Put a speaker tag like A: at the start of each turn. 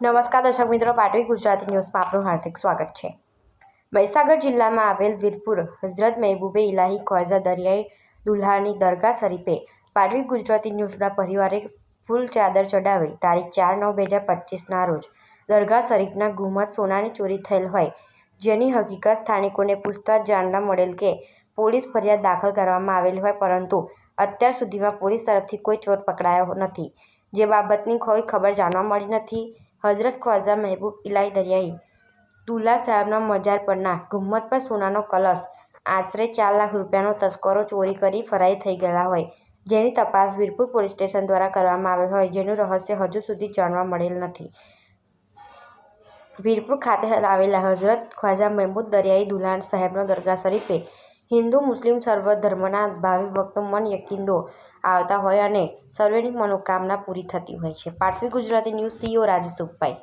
A: નમસ્કાર દર્શક મિત્રો, પાટવી ગુજરાતી ન્યૂઝમાં આપનું હાર્દિક સ્વાગત છે. મહીસાગર જિલ્લામાં આવેલ વીરપુર હઝરત મહેબૂબે ઇલાહી ખ્વાજા દરિયાઈ દુલ્હાની દરગાહ શરીફે પાટવી ગુજરાતી ન્યૂઝના પરિવારે ફૂલ ચાદર ચડાવી તારીખ ચાર નવ બે હજાર પચીસના રોજ દરગાહ શરીફના ગુમત સોનાની ચોરી થયેલ હોય, જેની હકીકત સ્થાનિકોને પૂછતા જાણવા મળેલ કે પોલીસ ફરિયાદ દાખલ કરવામાં આવેલ હોય પરંતુ અત્યાર સુધીમાં પોલીસ તરફથી કોઈ ચોર પકડાયો નથી. જે બાબતની કોઈ ખબર જાણવા મળી નથી. હઝરત ખ્વાજા મહેબૂબ ઇલાહી દરિયાઈ, દુલ્લા સાહેબના મજાર પરના ગુમ્મત પર સોનાનો કલશ, આશરે ચાર લાખ રૂપિયાનો તસ્કરો ચોરી કરી ફરારી થઈ ગયેલા હોય, જેની તપાસ વીરપુર પોલીસ સ્ટેશન દ્વારા કરવામાં આવેલ હોય, જેનું રહસ્ય હજુ સુધી જાણવા મળેલ નથી. વીરપુર ખાતે આવેલા હઝરત ખ્વાજા મહેમૂદ દરિયાઈ દુલ્હા સાહેબનો દરગાહ શરીફે હિન્દુ, મુસ્લિમ સર્વ ધર્મના ભાવિ ભક્તો મન યકીંદો આવતા હોય અને સર્વેની મનોકામના પૂરી થતી હોય છે. પાટવી ગુજરાતી ન્યૂઝ સીઓ રાજસુખભાઈ